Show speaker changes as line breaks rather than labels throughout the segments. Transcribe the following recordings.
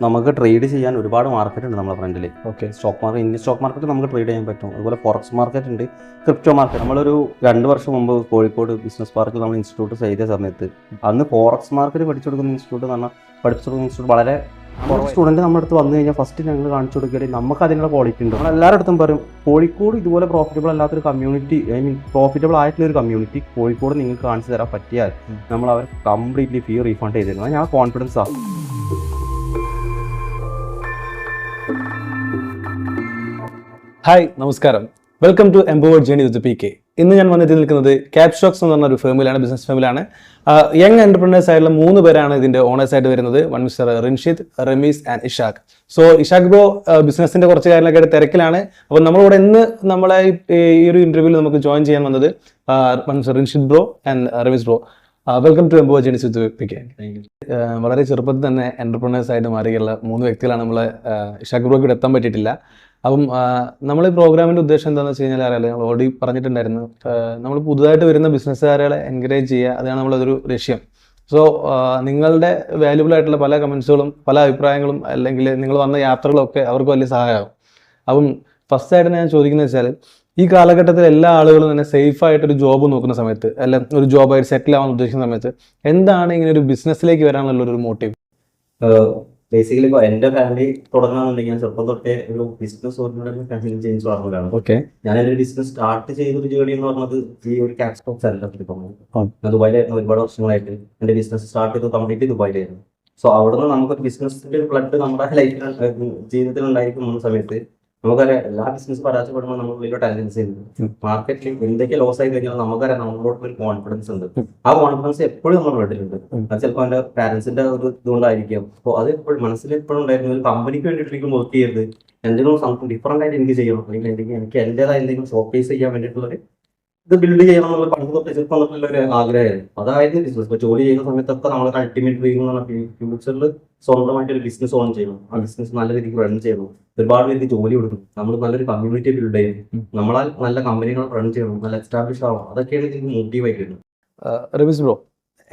നമുക്ക് ട്രേഡ് ചെയ്യാൻ ഒരുപാട് മാർക്കറ്റ് ഉണ്ട് നമ്മുടെ ഫ്രണ്ടിൽ
okay
stock market Indian stock market നമുക്ക് ട്രേഡ് ചെയ്യാൻ പറ്റും. അതുപോലെ ഫോറക്സ് മാർക്കറ്റ് ഉണ്ട് ക്രിപ്റ്റോ മാർക്കറ്റ് നമ്മളൊരു രണ്ട് വർഷം മുമ്പ് കോഴിക്കോട് ബിസിനസ് പാർക്കിൽ നമ്മൾ ഇൻസ്റ്റിറ്റ്യൂട്ട് ചെയ്ത സമയത്ത് അന്ന് ഫോറക്സ് മാർക്കറ്റ് പഠിച്ചു കൊടുക്കുന്ന ഇൻസ്റ്റിറ്റ്യൂട്ട് എന്ന് പറഞ്ഞാൽ പഠിച്ചു കൊടുക്കുന്ന ഇൻസ്റ്റിറ്റ്യൂട്ട് വളരെ സ്റ്റുഡന്റ് നമ്മുടെ അടുത്ത് വന്നു കഴിഞ്ഞാൽ ഫസ്റ്റ് ഞങ്ങൾ കാണിച്ചു കൊടുക്കുകയാണെങ്കിൽ നമുക്ക് അതിനുള്ള ക്വാളിറ്റി ഉണ്ട്. നമ്മൾ എല്ലാവരുടെ അടുത്തും പറയും കോഴിക്കോട് ഇതുപോലെ പ്രോഫിറ്റബിൾ അല്ലാത്തൊരു കമ്മ്യൂണിറ്റി ഐ മീൻ പ്രോഫിറ്റബിൾ ആയിട്ടുള്ള ഒരു കമ്മ്യൂണിറ്റി കോഴിക്കോട് നിങ്ങൾക്ക് കാണിച്ചു തരാൻ പറ്റിയാൽ നമ്മൾ അവർ കംപ്ലീറ്റ്ലി ഫീ റീഫണ്ട് ചെയ്തിരുന്നു ഞാൻ കോൺഫിഡൻസ് ആണ്
ഹായ് നമസ്കാരം. Welcome to empowered journey with P K ഇന്ന് ഞാൻ വന്നെത്തി നിൽക്കുന്നത് ക്യാപ് സ്റ്റോക്സ് എന്ന് പറഞ്ഞ ഒരു ഫേമിലാണ് ബിസിനസ് ഫേമിലാണ് യങ് എന്റർപ്രണേഴ്സ് ആയിട്ടുള്ള മൂന്ന് പേരാണ് ഇതിന്റെ ഓണേഴ്സ് ആയിട്ട് വരുന്നത്. One mister Rinshid Rameez and Ishaq so Ishaq bro ബിസിനസിന്റെ കുറച്ച് കാര്യങ്ങളൊക്കെ ആയിട്ട് തിരക്കിലാണ്. അപ്പോൾ നമ്മളിവിടെ ഇന്ന് നമ്മളെ ഈ- ഈ ഒരു ഇന്റർവ്യൂവിൽ നമുക്ക് ജോയിൻ ചെയ്യാൻ വന്നത് one mister Rinshid bro and Rameez bro welcome to empowered journey with P K വളരെ ചെറുപ്പത്തിൽ തന്നെ എന്റർപ്രണേഴ്സ് ആയിട്ട് മാറിയുള്ള മൂന്ന് വ്യക്തികളാണ് നമ്മളെ ഇഷാഖ് ബ്രോക്ക് ഇവിടെ എത്താൻ പറ്റിയിട്ടില്ല. അപ്പം നമ്മൾ ഈ പ്രോഗ്രാമിന്റെ ഉദ്ദേശം എന്താണെന്ന് വെച്ച് കഴിഞ്ഞാൽ അറിയാലോ ഞങ്ങൾ ഓൾറെഡി പറഞ്ഞിട്ടുണ്ടായിരുന്നു. നമ്മൾ പുതുതായിട്ട് വരുന്ന ബിസിനസ്സുകാരെ എൻകറേജ് ചെയ്യുക അതാണ് നമ്മളതൊരു ലക്ഷ്യം. സോ നിങ്ങളുടെ വാല്യുബിൾ ആയിട്ടുള്ള പല കമൻസുകളും പല അഭിപ്രായങ്ങളും അല്ലെങ്കിൽ നിങ്ങൾ വന്ന യാത്രകളൊക്കെ അവർക്ക് വലിയ സഹായമാകും. അപ്പം ഫസ്റ്റ് ആയിട്ട് ഞാൻ ചോദിക്കുന്നത് വെച്ചാൽ ഈ കാലഘട്ടത്തിൽ എല്ലാ ആളുകളും തന്നെ സേഫ് ആയിട്ട് ഒരു ജോബ് നോക്കുന്ന സമയത്ത് അല്ല ഒരു ജോബായിട്ട് സെറ്റിൽ ആവാൻ ഉദ്ദേശിക്കുന്ന സമയത്ത് എന്താണ് ഇങ്ങനെ ഒരു ബിസിനസ്സിലേക്ക് വരാനുള്ള ഒരു മോട്ടീവ്
ബേസിക്കലി ഇപ്പോൾ എന്റെ ഫാമിലി തുടങ്ങാന്നുണ്ടെങ്കിൽ ഞാൻ ചെറുപ്പം തൊട്ടേ ഒരു ബിസിനസ് ചേഞ്ച് പറഞ്ഞതാണ്
ഓക്കെ
ഞാൻ എന്റെ ബിസിനസ് സ്റ്റാർട്ട് ചെയ്ത ഒരു ജേണി എന്ന് പറഞ്ഞത് ഈ ഒരു ക്യാഷ് ബോക്സ് അല്ല. ഞാൻ ദുബായിലായിരുന്നു ഒരുപാട് വർഷങ്ങളായിട്ട് എന്റെ ബിസിനസ് സ്റ്റാർട്ട് ചെയ്തത് കംപ്ലീറ്റ്ലി ദുബായിലായിരുന്നു. സോ അവിടുന്ന് നമുക്കൊരു ബിസിനസിന്റെ ബ്ലഡ് നമ്മുടെ ലൈഫിൽ ജീവിതത്തിൽ ഉണ്ടായിരിക്കുന്ന സമയത്ത് നമുക്കറിയാം എല്ലാ ബിസിനസ് പരാജയപ്പെടുമ്പോൾ നമ്മൾ വലിയ ടെൻഡൻസ് ഉണ്ട് മാർക്കറ്റിൽ എന്തൊക്കെ ലോസ് ആയി കഴിഞ്ഞാൽ നമുക്കറിയാം നമ്മളോട് ഒരു കോൺഫിഡൻസ് ഉണ്ട്. ആ കോൺഫിഡൻസ് എപ്പോഴും നമ്മുടെ വീട്ടിലുണ്ട്. അത് ചിലപ്പോൾ എന്റെ പാരന്റ്സിന്റെ ഒരു ഇതുകൊണ്ടായിരിക്കും. അപ്പോൾ അത് എപ്പോഴും മനസ്സിൽ എപ്പോഴും ഉണ്ടായിരുന്നു ഒരു കമ്പനിക്ക് വേണ്ടിയിട്ട് എനിക്ക് വർക്ക് ചെയ്യരുത്. എന്തെങ്കിലും സംഭവം ഡിഫറെന്റ് ആയിട്ട് എനിക്ക് ചെയ്യണം. അല്ലെങ്കിൽ എനിക്ക് എനിക്ക് എന്റേതായ എന്തെങ്കിലും ഷോക്കേസ് ചെയ്യാൻ വേണ്ടിയിട്ടുള്ള ഇത് ബിൽഡ് ചെയ്യണം എന്നുള്ള പണ്ട് തൊട്ട് ചെറുപ്പം തൊട്ടുള്ള ഒരു ആഗ്രഹമായിരുന്നു. അതായത് ബിസിനസ് ഇപ്പൊ ജോലി ചെയ്യുന്ന സമയത്തൊക്കെ നമ്മളൊരു അൾട്ടിമേറ്റ് ഡ്രീം എന്ന് പറഞ്ഞാൽ ഫ്യൂച്ചറിൽ സ്വന്തമായിട്ട് ഒരു ബിസിനസ് ഓൺ ചെയ്യണം. ആ ബിസിനസ് നല്ല രീതിക്ക് റൺ ചെയ്യണം. ഒരുപാട് പേർക്ക് ജോലി കൊടുക്കണം നമ്മൾ നല്ലൊരു കമ്മ്യൂണിറ്റി ബിൽഡ് ചെയ്യണം നമ്മളാൽ നല്ല കമ്പനികൾ റൺ ചെയ്യണം നല്ല എസ്റ്റാബ്ലിഷ് ആവണം. അതൊക്കെയാണ് ഇതിന് മോട്ടീവ് വരുന്നത്
റമീസ് ബ്രോ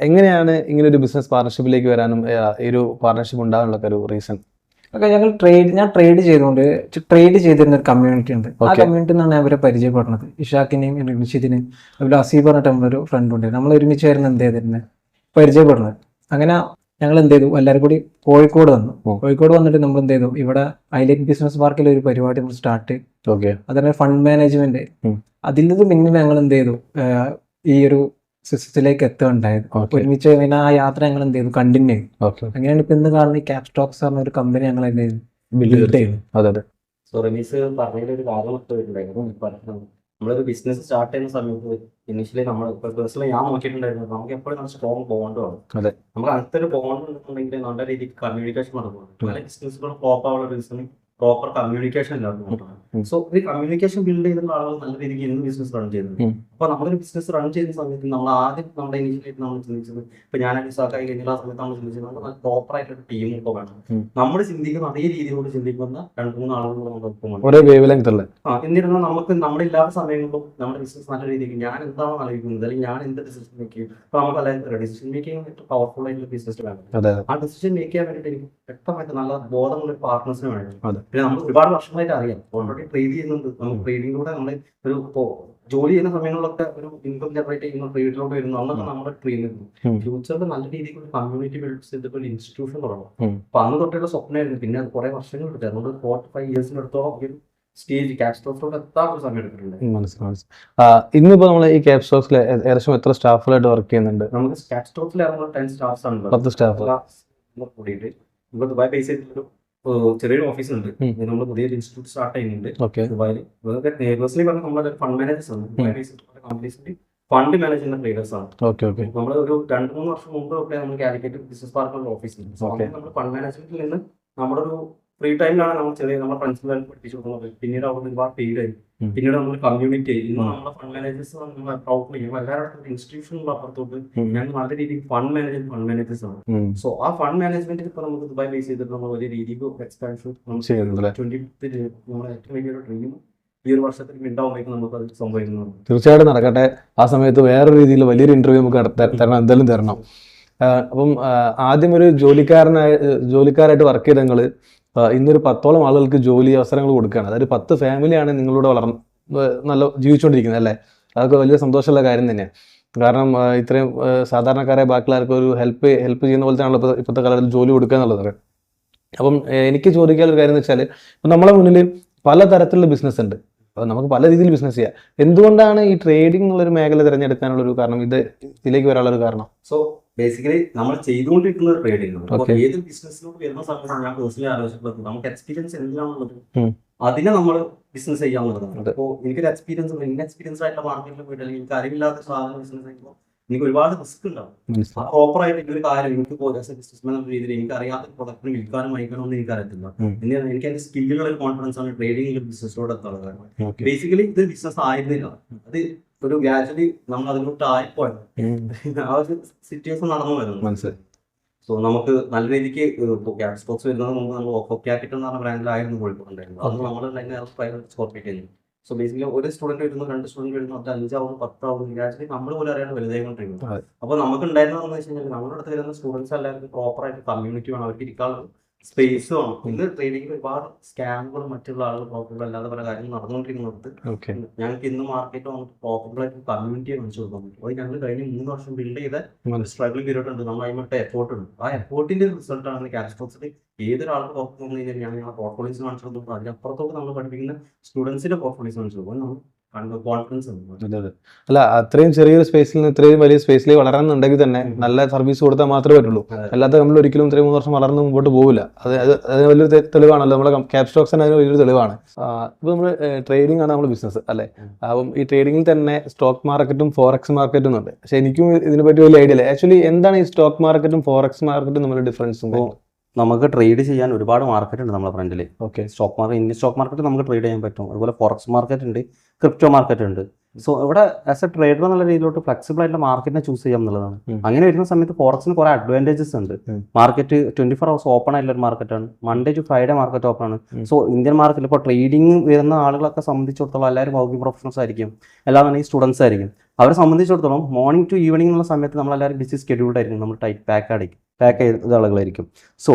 എങ്ങനെയാണ് ഇങ്ങനെ ഒരു ബിസിനസ് പാർട്ണർഷിപ്പിലേക്ക് വരാനും ഈ ഒരു പാർട്ണർഷിപ്പ് ഉണ്ടാകാനുള്ള ഒരു റീസൺ
ഓക്കെ ഞങ്ങൾ ട്രേഡ് ഞാൻ ട്രേഡ് ചെയ്തുകൊണ്ട് ട്രേഡ് ചെയ്തിരുന്ന ഒരു കമ്മ്യൂണിറ്റി ഉണ്ട്. ആ. കമ്മ്യൂണിറ്റി നിന്നാണ് അവരെ പരിചയപ്പെടുന്നത്. ഇഷാക്കിനെയും റിഷിദിനെയും അതുപോലെ അസീബ് പറഞ്ഞിട്ട് നമ്മളൊരു ഫ്രണ്ട് ഉണ്ട്. നമ്മൾ ഒരുമിച്ച് വരുന്ന എന്ത് ചെയ്തിരുന്നത് പരിചയപ്പെടുന്നത്. അങ്ങനെ ഞങ്ങൾ എന്ത് ചെയ്തു എല്ലാവരും കൂടി കോഴിക്കോട് വന്നു. കോഴിക്കോട് വന്നിട്ട് നമ്മൾ എന്ത് ചെയ്തു ഇവിടെ ഐലൈറ്റ് ബിസിനസ് പാർക്കിൽ ഒരു പരിപാടി നമ്മൾ സ്റ്റാർട്ട്
ഓക്കെ.
അതന്നെ ഫണ്ട് മാനേജ്മെന്റ്. അതിൽ നിന്ന് പിന്നെ ഞങ്ങൾ എന്ത് ചെയ്തു ഈ ഒരു സിസ്റ്റത്തിലേക്ക് എത്തുകയുണ്ടായത്. ഒരുമിച്ച് പിന്നെ ആ യാത്ര ഞങ്ങൾ എന്ത് ചെയ്തു. കണ്ടിന്യൂ ചെയ്തു അങ്ങനെയാണ് ഇപ്പൊ ഇന്ന് കാണുന്ന ഈ ക്യാപ് സ്റ്റോക്സ് പറഞ്ഞ ഒരു കമ്പനി ഞങ്ങൾ എന്ത് ചെയ്തു. ബിൽഡ് ചെയ്തു.
അതെ അതെ.
സോ റമീസ് പറഞ്ഞതിൽ ഒരു കാര്യം പറഞ്ഞത് നമ്മളൊരു ബിസിനസ് സ്റ്റാർട്ട് ചെയ്യുന്ന സമയത്ത് ഇനിഷ്യലി നമ്മൾ പേഴ്സണലി ഞാൻ നോക്കിയിട്ടുണ്ടായിരുന്നു. നമുക്ക് എപ്പോഴും നല്ല സ്ട്രോങ് ബോണ്ട് വേണം.
അതെ.
നമുക്ക് അടുത്തൊരു ബോണ്ട് ഉണ്ടെന്നുണ്ടെങ്കിൽ നല്ല രീതിക്ക് കമ്മ്യൂണിക്കേഷൻ നടക്കുന്നുണ്ട് പല ബിസിനസ്സുകൾ ഫ്ലോപ്പ് ആവുള്ള റീസൺ പ്രോപ്പർ കമ്മ്യൂണിക്കേഷൻ ഇല്ലാത്തതുകൊണ്ടാണ് സോ ഈ കമ്മ്യൂണിക്കേഷൻ ബിൽഡ് ചെയ്തിട്ടുള്ള ആളുകൾ നല്ല രീതിക്ക് ഇന്ന് ബിസിനസ് റൺ ചെയ്യുന്നത് അപ്പൊ നമ്മളൊരു ബിസിനസ് റൺ ചെയ്യുന്ന സമയത്ത് നമ്മൾ ആദ്യം നമ്മുടെ ഇനിഷ്യലായിട്ട് നമ്മൾ ചിന്തിച്ചത് ഇപ്പൊ ഞാൻ ഡിസാക്കായി കഴിഞ്ഞ ആ സമയത്ത് നമ്മൾ ചിന്തിച്ചത് നമ്മൾ പ്രോപ്പർ ആയിട്ടൊരു ടീം ഒക്കെ വേണം. നമ്മൾ ചിന്തിക്കുന്ന അതേ രീതിയിലൂടെ ചിന്തിക്കുന്ന രണ്ട് മൂന്ന് ആളുകൾ
ഉള്ള
ആ എന്നിരുന്നാൽ നമുക്ക് നമ്മുടെ ഇല്ലാത്ത സമയങ്ങളിലും നമ്മുടെ ബിസിനസ് നല്ല രീതിക്ക് ഞാൻ എന്താണോ ആലോചിക്കുന്നത് അല്ലെങ്കിൽ ഞാൻ എന്ത് ഡിസിഷൻ മേക്ക് ചെയ്യും അപ്പൊ നമുക്ക് അല്ലെങ്കിൽ ഡിസിഷൻ മേക്കിംഗ് പവർഫുൾ ആയിട്ടുള്ള ബിസിനസ് വേണം. ആ ഡിസിഷൻ മേക്ക് ചെയ്യാൻ വേണ്ടിയിട്ട് എനിക്ക് വ്യക്തമായിട്ട് നല്ല ബോധമുള്ള ഒരു പാർട്ട്നേഴ്സിന് വേണം. പിന്നെ നമ്മൾ ഒരുപാട് വർഷങ്ങളായിട്ട് അറിയാം. ഓൾറെഡി ട്രേഡ് ചെയ്യുന്നുണ്ട്. നമുക്ക് ട്രേഡിങ്ങിലൂടെ നമ്മൾ ഒരു ജോലി ചെയ്യുന്ന സമയങ്ങളിലൊക്കെ ഒരു ഇൻകം ജനറേറ്റ് ചെയ്യുന്ന ട്രേഡിലോട്ട് വരുന്നു. അന്നൊക്കെ നമ്മുടെ
ട്രെയിനിൽ.
ഫ്യൂച്ചറിൽ നല്ല രീതിക്ക് ഒരു കമ്മ്യൂണിറ്റി ബിൽഡ് ചെയ്തിട്ട് ഒരു ഇൻസ്റ്റിറ്റ്യൂഷൻ
തുടങ്ങും.
അപ്പൊ അന്ന് തൊട്ടുള്ള സ്വപ്നമായിരുന്നു പിന്നെ അത് കുറെ വർഷങ്ങൾ എടുത്തു. അതുകൊണ്ട് ഫോർ ഫൈവ് ഇയേഴ്സിനടുത്തോളം ഒരു സ്റ്റേജ് ക്യാഷ് സ്റ്റോക്സിലോട്ട് എത്താൻ ഒരു സമയം എടുത്തിട്ടുണ്ട്.
മനസ്സിലായി ഇന്നിപ്പോ നമ്മൾ ഈ ക്യാപ് സ്റ്റോക്സിൽ ഏകദേശം എത്ര സ്റ്റാഫുകളായിട്ട് വർക്ക് ചെയ്യുന്നുണ്ട്?
നമുക്ക് ക്യാഷ് സ്റ്റോക്സിൽ ഇറങ്ങുന്ന ടെൻ സ്റ്റാഫ്സ് ആണ്.
പത്ത് സ്റ്റാഫ്
കൂടിയിട്ട്. നമ്മൾ ദുബായ് ബേസ് ചെയ്തിട്ടൊരു ചെറിയൊരു ഓഫീസ് ഉണ്ട്. നമ്മൾ പുതിയൊരു ഇൻസ്റ്റിറ്റ്യൂട്ട് സ്റ്റാർട്ട് ചെയ്യുന്നുണ്ട്. ദുബായിൽ പേഴ്സണലി പറഞ്ഞാൽ നമ്മുടെ ഫണ്ട് മാനേജേഴ്സ് ആണ്. കമ്പനീസിന്റെ ഫണ്ട് മാനേജ് ചെയ്യുന്ന ട്രേഡേഴ്സ് ആണ്. നമ്മൾ ഒരു രണ്ട് മൂന്ന് വർഷം മുമ്പ് ഒക്കെ നമ്മൾ കാലിക്കറ്റ് ബിസിനസ് പാർക്കിന്റെ ഓഫീസ് നമ്മൾ ഫണ്ട് മാനേജ്മെന്റിൽ നിന്ന് നമ്മുടെ ഒരു ഫ്രീ ടൈമിലാണ് നമ്മൾ ചെറിയ നമ്മുടെ ഫ്രണ്ട്സിനെ പഠിപ്പിച്ചു കൊടുക്കുന്നത്. പിന്നീട് അവിടെ ഒരുപാട് പേര് ആയി. പിന്നീട് നമ്മൾ കമ്മ്യൂണിറ്റി ആയി. ഇന്ന് നമ്മുടെ ഫണ്ട് മാനേജേഴ്സ് നമ്മൾ പ്രൗഡ് ചെയ്യും എല്ലാവരുടെ ഇൻസ്റ്റിറ്റ്യൂഷനുള്ള അപ്പുറത്തോട്ട്. ഞങ്ങൾ നല്ല രീതിയിൽ ഫണ്ട് മാനേജ് ഫണ്ട് മാനേജേഴ്സ് ആണ്. സോ ആ ഫണ്ട് മാനേജ്മെന്റിൽ ഇപ്പൊ നമുക്ക് ദുബായ് ബേസ് ചെയ്തിട്ട് നമ്മൾ വലിയ രീതിക്ക് എക്സ്പാൻഷൻ? ട്വന്റി നമ്മുടെ ഏറ്റവും വലിയൊരു ഡ്രീം ഈ ഒരു വർഷത്തിൽ മിണ്ടാവുമ്പോഴേക്കും നമുക്ക് അത് സംഭവിക്കുന്നു
തീർച്ചയായിട്ടും നടക്കട്ടെ. ആ സമയത്ത് വേറെ രീതിയിൽ വലിയൊരു ഇന്റർവ്യൂ നമുക്ക് തരണം എന്തായാലും തരണം. അപ്പം ആദ്യം ഒരു ജോലിക്കാരനായ ജോലിക്കാരായിട്ട് വർക്ക് ചെയ്ത നിങ്ങൾ ഇന്നൊരു പത്തോളം ആളുകൾക്ക് ജോലി അവസരങ്ങൾ കൊടുക്കുകയാണ്. അതായത് പത്ത് ഫാമിലിയാണ് നിങ്ങളുടെ വളർന്ന് നല്ല ജീവിച്ചുകൊണ്ടിരിക്കുന്നത് അല്ലേ? അതൊക്കെ വലിയ സന്തോഷമുള്ള കാര്യം തന്നെയാണ്. കാരണം ഇത്രയും സാധാരണക്കാരെ ബാക്കിയുള്ളവർക്ക് ഒരു ഹെൽപ്പ് ഹെൽപ്പ് ചെയ്യുന്ന പോലെ തന്നെയാണ് ഇപ്പോൾ ഇപ്പോഴത്തെ കാലത്തിൽ ജോലി കൊടുക്കുക എന്നുള്ളത്. അപ്പം എനിക്ക് ചോദിക്കാൻ ഒരു കാര്യം എന്ന് വെച്ചാൽ ഇപ്പം നമ്മളെ മുന്നിൽ പല തരത്തിലുള്ള ബിസിനസ് ഉണ്ട്. അപ്പോൾ നമുക്ക് പല രീതിയിൽ ബിസിനസ് ചെയ്യാം. എന്തുകൊണ്ടാണ് ഈ ട്രേഡിംഗ് എന്നുള്ളൊരു മേഖല തിരഞ്ഞെടുക്കാനുള്ള ഒരു കാരണം ഇത് ഇതിലേക്ക് വരാനുള്ള ഒരു കാരണം?
സോ ബേസിക്കലി നമ്മൾ ചെയ്തുകൊണ്ടിരിക്കുന്ന ഒരു ട്രേഡിംഗ്
Okay.
ഏത് ബിസിനസ്സിലോട്ട് വരുന്ന സമയത്ത് ഞാൻ പേഴ്സണലി ആലോചിച്ചിട്ടുള്ളത് നമുക്ക് എക്സ്പീരിയൻസ് എന്തിനാണുള്ളത് അതിനെ നമ്മൾ ബിസിനസ് ചെയ്യാവുന്നതാണ്. അപ്പോൾ എനിക്കൊരു എക്സ്പീരിയൻസ് ഇൻ എക്സ്പീരിയൻസ് ആയിട്ടുള്ള മാർക്കറ്റിൽ പോയിട്ട് അല്ലെങ്കിൽ എനിക്ക് അറിവില്ലാത്ത സാധനം ബിസിനസ് ചെയ്യുമ്പോൾ എനിക്ക് ഒരുപാട് റിസ്ക് ഉണ്ടാവും. ആ പ്രോപ്പർ ആയിട്ട് ഈ ഒരു കാര്യം എനിക്ക് ബിസിനസ്മാൻ എന്ന രീതിയിൽ എനിക്ക് അറിയാത്ത പ്രൊഡക്റ്റിന് വിൽക്കാനും വാങ്ങിക്കാനും ഒന്നും എനിക്ക് അറിയത്തില്ല എന്നാൽ എനിക്ക് അതിന്റെ സ്കില്ലുകളിൽ കോൺഫിഡൻസ് ആണ് ട്രേഡിംഗ് ബിസിനസ്സിലോട് എത്താനുള്ള കാരണം. ബേസിക്കലി ഇത് ബിസിനസ് ആയിരുന്നില്ല. അത് ഒരു ഗ്രാജുവലി നമ്മൾ അതിലോട്ട് ആയിപ്പോയത് ആ ഒരു സിറ്റുവേഷൻ നടന്നു വരുന്നു.
മനസ്സിലായി.
സോ നമുക്ക് നല്ല രീതിക്ക് ക്യാപ് സ്പോർട്സ് വരുന്നത് മുമ്പ് നമ്മൾ ഓഫ് ക്യാപിറ്റൽ എന്ന് പറഞ്ഞ ബ്രാൻഡിലായിരുന്നു കോഴിക്കോട് ഉണ്ടായിരുന്നത് അത് നമ്മൾ പ്രൈവറ്റ് സ്കോർപ്പിറ്റ് ചെയ്യുന്നു സോ ബേസിക്കലി ഒരു സ്റ്റുഡന്റ് വരുന്നു രണ്ട് സ്റ്റുഡന്റ് വരുന്നു അത് അഞ്ചാവും പത്താവും ഗ്രാജുവലി നമ്മൾ പോലും അറിയാണ്ട് വലുതായിക്കൊണ്ടിരിക്കുന്നു
അപ്പൊ
അപ്പോൾ നമുക്ക് ഉണ്ടായിരുന്നതെന്ന് വെച്ച് കഴിഞ്ഞാൽ നമ്മുടെ അടുത്ത് വരുന്ന സ്റ്റുഡൻസ് എല്ലാവർക്കും പ്രോപ്പറായിട്ട് കമ്മ്യൂണിറ്റി വേണം. അവർക്ക് ഇരിക്കാനുള്ള സ്പേസ് ഇന്ന് ട്രേഡിംഗിൽ ഒരുപാട് സ്കാമുകളും മറ്റുള്ള ആളുകൾ പ്രോഫിറ്റബിൾ അല്ലാതെ പല കാര്യങ്ങൾ
നടന്നുകൊണ്ടിരിക്കുന്നുണ്ട്.
ഞങ്ങൾക്ക് ഇന്ന് മാർക്കറ്റ് വന്നിട്ട് പ്രോഫിറ്റബിൾ ആയിട്ട് കമ്മ്യൂണിറ്റിയെ കാണിച്ചു കൊടുക്കാൻ അത് ഞങ്ങൾ കഴിഞ്ഞ മൂന്ന് വർഷം ബിൽഡ് ചെയ്ത സ്ട്രഗിൾ പീരീഡ് ഉണ്ട്. നമ്മൾ അതിമത്തെ എഫോർട്ട് ഉണ്ട്. ആ എഫോർട്ടിന്റെ റിസൾട്ട് ആണ് ക്യാഷ് സ്റ്റോക്സിൽ ഏതൊരാൾക്ക് പ്രോഫിറ്റ് വന്നു കഴിഞ്ഞാൽ ഞങ്ങൾ പോർട്ട്ഫോളിയോസ് കാണിച്ചു കൊടുക്കുന്നത് അതിനപ്പുറത്തോട്ട് നമ്മൾ പഠിപ്പിക്കുന്ന സ്റ്റുഡൻസിന്റെ പോർട്ട്ഫോളിയോസ് കാണിച്ചു കൊടുക്കും.
അല്ല അത്രയും ചെറിയൊരു സ്പേസിൽ നിന്ന് ഇത്രയും വലിയ സ്പേസിൽ വളരാന്നുണ്ടെങ്കിൽ തന്നെ നല്ല സർവീസ് കൊടുത്താൽ മാത്രമേ പറ്റുള്ളൂ. അല്ലാതെ നമ്മൾ ഒരിക്കലും ഇത്രയും മൂന്ന് വർഷം വളർന്ന് മുമ്പോട്ട് പോകില്ല അത് അത് അതിന് വലിയൊരു തെളിവാണല്ലോ. നമ്മുടെ ക്യാപ് സ്റ്റോക്സ് തന്നെ അതിന് വലിയൊരു തെളിവാണ്. ഇപ്പോൾ നമ്മൾ ട്രേഡിംഗ് ആണ് നമ്മുടെ ബിസിനസ് അല്ലേ. അപ്പം ഈ ട്രേഡിംഗിൽ തന്നെ സ്റ്റോക്ക് മാർക്കറ്റും ഫോറക്സ് മാർക്കറ്റും ഉണ്ട്. പക്ഷെ എനിക്കും ഇതിനെ പറ്റി വലിയ ഐഡിയ ഇല്ല. ആക്ച്വലി എന്താണ് ഈ സ്റ്റോക്ക് മാർക്കറ്റും ഫോറക്സ് മാർക്കറ്റും തമ്മിലുള്ള ഡിഫറൻസും
നമുക്ക് ട്രേഡ് ചെയ്യാൻ ഒരുപാട് മാർക്കറ്റ് ഉണ്ട് നമ്മുടെ ഫ്രണ്ടിൽ
okay
stock market Indian stock market നമുക്ക് ട്രേഡ് ചെയ്യാൻ പറ്റും. അതുപോലെ ഫോറക്സ് മാർക്കറ്റ് ഉണ്ട് ക്രിപ്റ്റോ മാർക്കറ്റ് ഉണ്ട്. സോ ഇവിടെ ആസ് എ ട്രേഡർ എന്നുള്ള രീതിയിലോട്ട് ഫ്ലെക്സിബിൾ ആയിട്ടുള്ള മാർക്കറ്റിനെ ചൂസ് ചെയ്യാം എന്നുള്ളതാണ്. അങ്ങനെ വരുന്ന സമയത്ത് ഫോറക്സിന് കുറെ അഡ്വാന്റേജസ് ഉണ്ട്. Market twenty four hours open ആയിട്ടുള്ള ഒരു മാർക്കറ്റാണ് Monday to Friday market open ആണ്. സോ ഇന്ത്യൻ മാർക്കറ്റിൽ ഇപ്പോൾ ട്രേഡിംഗ് വരുന്ന ആളുകളൊക്കെ സംബന്ധിച്ചിടത്തോളം എല്ലാവരും വർക്കിംഗ് പ്രൊഫഷണൽസ് ആയിരിക്കും. എല്ലാവരും സ്റ്റുഡൻസ് ആയിരിക്കും. അവരെ സംബന്ധിച്ചിടത്തോളം മോർണിംഗ് ടു ഈവനിംഗ് എന്നുള്ള സമയത്ത് നമ്മളെല്ലാവരും ബിസി സ്കെഡ്യൂൾഡ് ആയിരിക്കും. നമ്മൾ ടൈറ്റ് പാക്ക് ആയിരിക്കും പാക്ക് ചെയ്ത ആളുകളായിരിക്കും സോ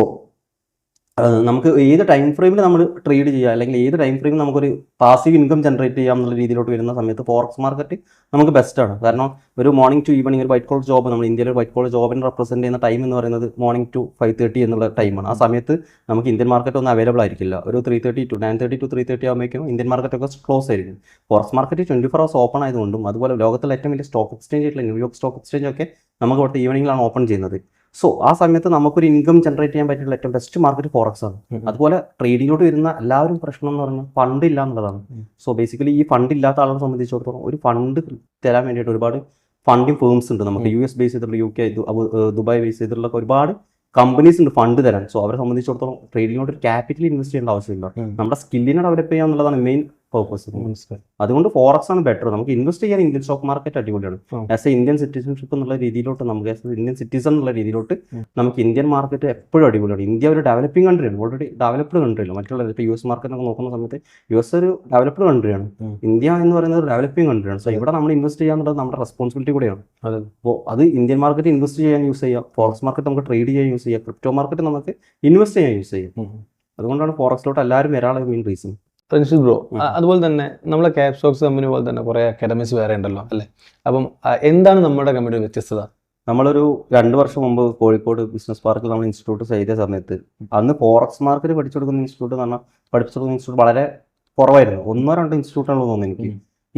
നമുക്ക് ഏത് ടൈം ഫ്രെയിമിൽ നമ്മൾ ട്രേഡ് ചെയ്യുക അല്ലെങ്കിൽ ഏത് ടൈം ഫ്രെയിമിൽ നമുക്കൊരു പാസീവ് ഇൻകം ജനറേറ്റ് ചെയ്യാം എന്നുള്ള രീതിയിലോട്ട് വരുന്ന സമയത്ത് ഫോറക്സ് മാർക്കറ്റ് നമുക്ക് ബെസ്റ്റാണ് കാരണം ഒരു മോർണിംഗ് ടു ഈവനിങ് ഒരു വൈറ്റ് കോളർ ജോബ് നമ്മൾ ഇന്ത്യയിൽ ഒരു വൈറ്റ് കോളർ ജോബിനെ റെപ്രസെന്റ് ചെയ്യുന്ന ടൈം എന്ന് പറയുന്നത് മോർണിംഗ് ടു ഫൈവ് തേർട്ടി എന്നുള്ള ടൈമാണ് ആ സമയത്ത് നമുക്ക് ഇന്ത്യൻ മാർക്കറ്റ് ഒന്നും അവൈലബിൾ ആയിരിക്കില്ല. ഒരു three thirty to nine thirty to three thirty ആകുമ്പോഴേക്കും ഇന്ത്യൻ മാർക്കറ്റ് ഒക്കെ ക്ലോസ് ആയിരിക്കും. Forex market twenty four hours open ആയതുകൊണ്ടും അതുപോലെ ലോകത്തിലെ ഏറ്റവും വലിയ സ്റ്റോക്ക് എക്സ്ചേഞ്ച് ആയിട്ടുള്ള ന്യൂയോർക്ക് സ്റ്റോക്ക് എക്സ്ചേഞ്ച് ഒക്കെ നമുക്ക് ഇവിടുത്തെ ഈവനിങ്ങിലാണ് ഓപ്പൺ ചെയ്യുന്നത്. സോ ആ സമയത്ത് നമുക്കൊരു ഇൻകം ജനറേറ്റ് ചെയ്യാൻ പറ്റിയുള്ള ഏറ്റവും ബെസ്റ്റ് മാർക്കറ്റ് ഫോറക്സ് ആണ്. അതുപോലെ ട്രേഡിങ്ങിലോട്ട് വരുന്ന എല്ലാവരും പ്രശ്നം എന്ന് പറഞ്ഞാൽ ഫണ്ട് ഇല്ല എന്നുള്ളതാണ്. സോ ബേസിക്കലി ഈ ഫണ്ട് ഇല്ലാത്ത ആളുകളെ സംബന്ധിച്ചിടത്തോളം ഒരു ഫണ്ട് തരാൻ വേണ്ടിയിട്ട് ഒരുപാട് ഫണ്ടിങ് ഫേംസ് ഉണ്ട്. നമുക്ക് യു എസ് ബേസ് ചെയ്തിട്ടുള്ള യു കെ ദുബായ് ബേസ് ചെയ്തിട്ടുള്ള ഒരുപാട് കമ്പനീസ് ഉണ്ട് ഫണ്ട് തരാൻ. സോ അവരെ സംബന്ധിച്ചിടത്തോളം ട്രേഡിങ്ങിലോട്ട് ഒരു ക്യാപിറ്റൽ ഇൻവെസ്റ്റ് ചെയ്യേണ്ട ആവശ്യമില്ല. നമ്മുടെ സ്കില്ലിനെ ഡെവലപ്പ് ചെയ്യുക എന്നുള്ളതാണ് മെയിൻ പർപ്പസ്
മനസ്സിലായി.
അതുകൊണ്ട് ഫോറക്സ് ആണ് ബെറ്റർ നമുക്ക് ഇൻവെസ്റ്റ് ചെയ്യാൻ ഇന്ത്യൻ സ്റ്റോക്ക് മാർക്കറ്റ് അടിപൊളിയാണ്. ആസ് എ ഇന്ത്യൻ സിറ്റിസൺഷിപ്പ് എന്നുള്ള രീതിയിലോട്ട് നമുക്ക് ആസ് എ ഇന്ത്യൻ സിറ്റിസൺ എന്നുള്ള രീതിയിലോട്ട് നമുക്ക് ഇന്ത്യൻ മാർക്കറ്റ് എപ്പോഴും അടിപൊളിയാണ്. ഇന്ത്യ ഒരു ഡെവലപ്പിംഗ് കൺട്രിയാണ് ഓൾറെഡി ഡെവലപ്ഡ് കൺട്രിയാണ് മറ്റുള്ള ഇപ്പോൾ യു എസ് മാർക്കറ്റ് ഒക്കെ നോക്കുന്ന സമയത്ത് യു എസ് ഒരു ഡെവലപ്ഡ് കൺട്രിയാണ്. ഇന്ത്യ എന്ന് പറയുന്നത് ഒരു ഡെവലപ്പിംഗ് കൺട്രിയാണ് സോ ഇവിടെ നമ്മൾ ഇൻവെസ്റ്റ് ചെയ്യാന്നുള്ളത് നമ്മുടെ റെസ്പോൺസിബിലിറ്റി കൂടെയാണ്. അപ്പോൾ അത് ഇന്ത്യൻ മാർക്കറ്റ് ഇൻവെസ്റ്റ് ചെയ്യാൻ യൂസ് ചെയ്യാം ഫോറക്സ് മാർക്കറ്റ് നമുക്ക് ട്രേഡ് ചെയ്യാൻ യൂസ് ചെയ്യാം ക്രിപ്റ്റോ മാർക്കറ്റ് നമുക്ക് ഇൻവെസ്റ്റ് ചെയ്യാൻ യൂസ് ചെയ്യാം. അതുകൊണ്ടാണ് ഫോറക്സിലോട്ട് എല്ലാവരും വരാനുള്ള മെയിൻ റീസൺ
റൻഷിദ് ബ്രോ അതുപോലെ തന്നെ നമ്മളെ ക്യാപ് സ്റ്റോക്സ് കമ്പനി പോലെ തന്നെ കുറെ അക്കാഡമിസ് വേറെ ഉണ്ടല്ലോ അല്ലേ? അപ്പം എന്താണ് നമ്മുടെ കമ്പനിയുടെ വ്യത്യസ്തത?
നമ്മളൊരു രണ്ട് വർഷം മുമ്പ് കോഴിക്കോട് ബിസിനസ് പാർക്കിൽ നമ്മൾ ഇൻസ്റ്റിറ്റ്യൂട്ട് ചെയ്ത സമയത്ത് അന്ന് ഫോറക്സ് മാർക്കറ്റ് പഠിച്ചു കൊടുക്കുന്ന ഇൻസ്റ്റിറ്റ്യൂട്ട് എന്ന് പറഞ്ഞാൽ പഠിപ്പിച്ചു കൊടുക്കുന്ന ഇൻസ്റ്റിറ്റ്യൂട്ട് വളരെ കുറവായിരുന്നു. ഒന്നോ രണ്ടോ ഇൻസ്റ്റിറ്റ്യൂട്ടാണെന്ന് തോന്നുന്നു എനിക്ക്.